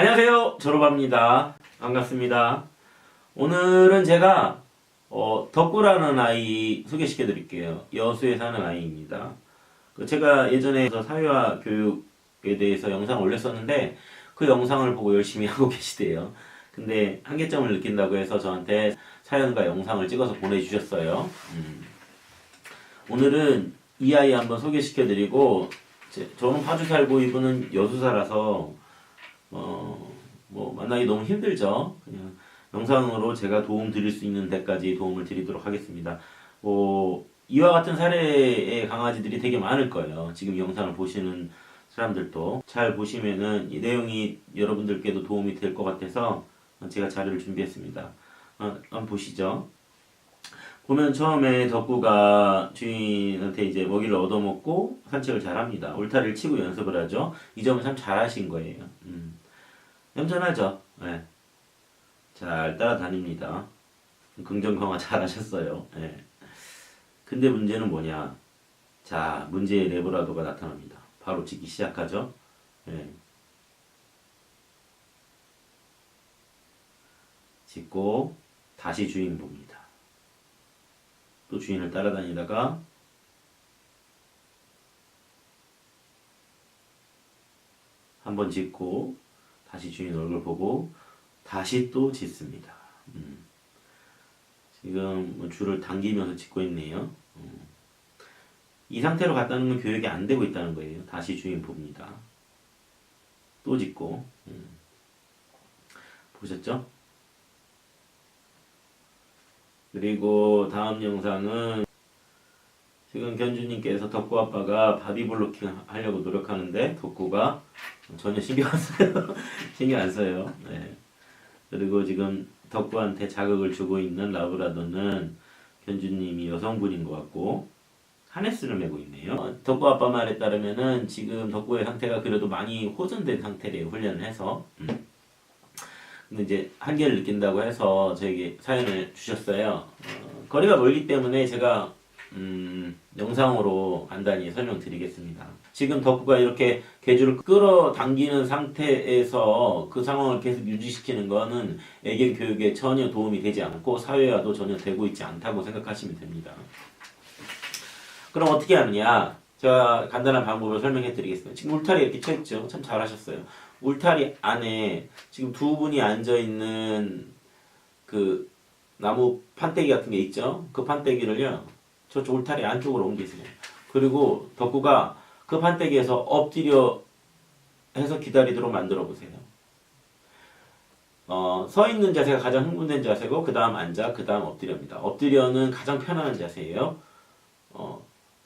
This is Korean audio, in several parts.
안녕하세요. 졸업합니다. 반갑습니다. 오늘은 제가 어, 덕구라는 아이 소개시켜 드릴게요. 여수에 사는 아이입니다. 그 제가 예전에 사회화 교육에 대해서 영상 올렸었는데 그 영상을 보고 열심히 하고 계시대요. 근데 한계점을 느낀다고 해서 저한테 사연과 영상을 찍어서 보내주셨어요. 음. 오늘은 이 아이 한번 소개시켜 드리고 제- 저는 파주 살고 이분은 여수 살아서 어, 뭐 만나기 너무 힘들죠. 그냥 영상으로 제가 도움 드릴 수 있는 데까지 도움을 드리도록 하겠습니다. 뭐 이와 같은 사례의 강아지들이 되게 많을 거예요. 지금 영상을 보시는 사람들도 잘 보시면은 이 내용이 여러분들께도 도움이 될 것 같아서 제가 자료를 준비했습니다. 어, 한번 보시죠. 보면 처음에 덕구가 주인한테 이제 먹이를 얻어먹고 산책을 잘합니다. 울타리를 치고 연습을 하죠. 이 점을 참 잘하신 거예요. 음. 얌전하죠. 네. 잘 따라다닙니다. 긍정 강화 잘 하셨어요. 예. 근데 문제는 뭐냐? 자, 문제의 레브라도가 나타납니다. 바로 찍기 시작하죠. 예. 짚고 다시 주인 봅니다. 또 주인을 따라다니다가 한번 짚고 다시 주인 얼굴 보고 다시 또 짖습니다. 음. 지금 뭐 줄을 당기면서 짖고 있네요. 음. 이 상태로 갔다는 건 교육이 안 되고 있다는 거예요. 다시 주인 봅니다. 또 짖고 음. 보셨죠? 그리고 다음 영상은 지금 견주님께서 덕구 아빠가 바디 블로킹 하려고 노력하는데 덕구가 전혀 신경 안 써요. 신경 안 써요. 네. 그리고 지금 덕구한테 자극을 주고 있는 라브라도는 견주님이 여성분인 것 같고 하네스를 메고 있네요. 어, 덕구 아빠 말에 따르면은 지금 덕구의 상태가 그래도 많이 호전된 상태래요. 훈련을 해서. 음. 근데 이제 한계를 느낀다고 해서 저에게 사연을 주셨어요. 어, 거리가 멀기 때문에 제가 음, 영상으로 간단히 설명드리겠습니다. 지금 덕후가 이렇게 개주를 끌어당기는 상태에서 그 상황을 계속 유지시키는 거는 애견 교육에 전혀 도움이 되지 않고 사회화도 전혀 되고 있지 않다고 생각하시면 됩니다. 그럼 어떻게 하느냐? 제가 간단한 방법을 설명해 드리겠습니다. 지금 울타리 이렇게 쳐 있죠? 참 잘하셨어요. 울타리 안에 지금 두 분이 앉아 있는 그 나무 판때기 같은 게 있죠? 그 판때기를요, 저쪽 울타리 안쪽으로 옮기세요. 그리고 덕구가 그 판때기에서 엎드려 해서 기다리도록 만들어 보세요. 어, 서 있는 자세가 가장 흥분된 자세고, 그 다음 앉아, 그 다음 엎드려입니다. 엎드려는 가장 편안한 자세예요. 어,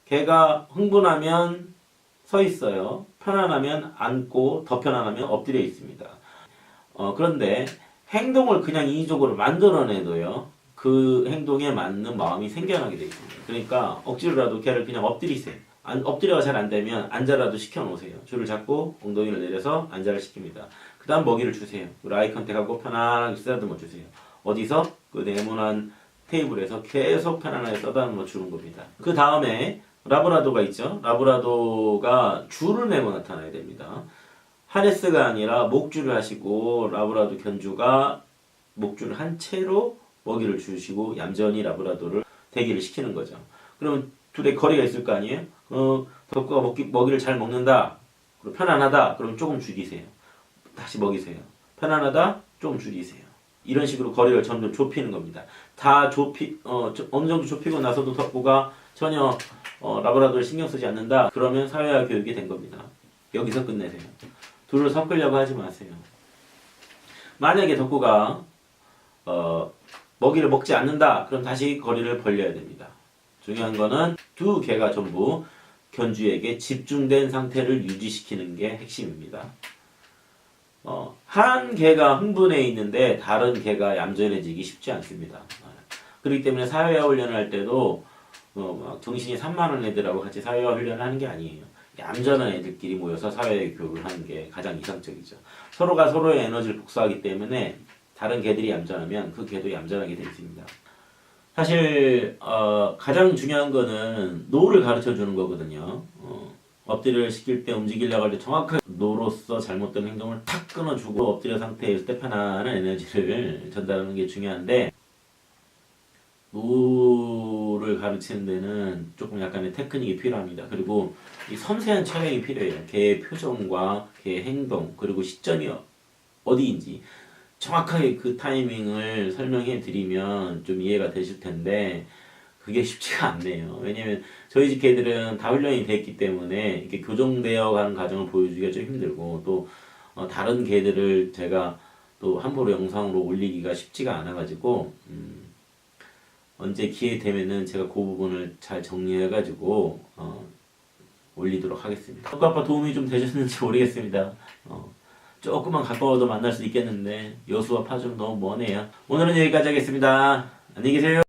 걔가 흥분하면 서 있어요. 편안하면 앉고, 더 편안하면 엎드려 있습니다. 어, 그런데 행동을 그냥 인위적으로 만들어내도요, 그 행동에 맞는 마음이 생겨나게 되어 있습니다. 그러니까 억지로라도 걔를 그냥 엎드리세요. 안, 엎드려가 잘 안 되면 앉아라도 시켜놓으세요. 줄을 잡고 엉덩이를 내려서 앉아를 시킵니다. 그 다음 먹이를 주세요. 아이 컨택하고 편안하게 쓰다듬어 주세요. 어디서? 그 네모난 테이블에서 계속 편안하게 써다듬어 주는 겁니다. 그 다음에 라브라도가 있죠. 라브라도가 줄을 메고 나타나야 됩니다. 하네스가 아니라 목줄을 하시고 라브라도 견주가 목줄을 한 채로 먹이를 주시고 얌전히 라브라도를 대기를 시키는 거죠. 그러면 둘의 거리가 있을 거 아니에요? 어, 덕구가 먹기, 먹이를 잘 먹는다. 그리고 편안하다. 그럼 조금 줄이세요. 다시 먹이세요. 편안하다. 조금 줄이세요. 이런 식으로 거리를 점점 좁히는 겁니다. 다 좁히 어, 저- 어느 정도 좁히고 나서도 덕구가 전혀 어, 라브라도를 신경 쓰지 않는다. 그러면 사회화 교육이 된 겁니다. 여기서 끝내세요. 둘을 섞으려고 하지 마세요. 만약에 덕구가 어, 먹이를 먹지 않는다. 그럼 다시 거리를 벌려야 됩니다. 중요한 거는 두 개가 전부 견주에게 집중된 상태를 유지시키는 게 핵심입니다. 어, 한 개가 흥분해 있는데 다른 개가 얌전해지기 쉽지 않습니다. 어, 그렇기 때문에 사회화 훈련을 할 때도 어, 막 정신이 산만한 애들하고 같이 사회화 훈련을 하는 게 아니에요. 얌전한 애들끼리 모여서 사회 교육을 하는 게 가장 이상적이죠. 서로가 서로의 에너지를 복수하기 때문에 다른 개들이 얌전하면 그 개도 얌전하게 되어 있습니다. 사실 어, 가장 중요한 거는 노를 가르쳐 주는 거거든요. 어, 엎드려 시킬 때 움직이려고 할 때 정확하게 노로서 잘못된 행동을 탁 끊어주고 엎드려 상태에 있을 때 편안한 에너지를 전달하는 게 중요한데 노를 가르치는 데는 조금 약간의 테크닉이 필요합니다. 그리고 이 섬세한 촬영이 필요해요. 개의 표정과 개의 행동 그리고 시점이 어디인지 정확하게 그 타이밍을 설명해 드리면 좀 이해가 되실 텐데 그게 쉽지가 않네요. 왜냐면 저희 집 개들은 다 훈련이 됐기 때문에 이렇게 교정되어 가는 과정을 보여주기가 좀 힘들고 또 어, 다른 개들을 제가 또 함부로 영상으로 올리기가 쉽지가 않아가지고 음, 언제 기회 되면은 제가 그 부분을 잘 정리해가지고 어, 올리도록 하겠습니다. 아빠 도움이 좀 되셨는지 모르겠습니다. 어, 조금만 가까워도 만날 수 있겠는데 여수와 파주는 너무 머네요. 오늘은 여기까지 하겠습니다. 안녕히 계세요.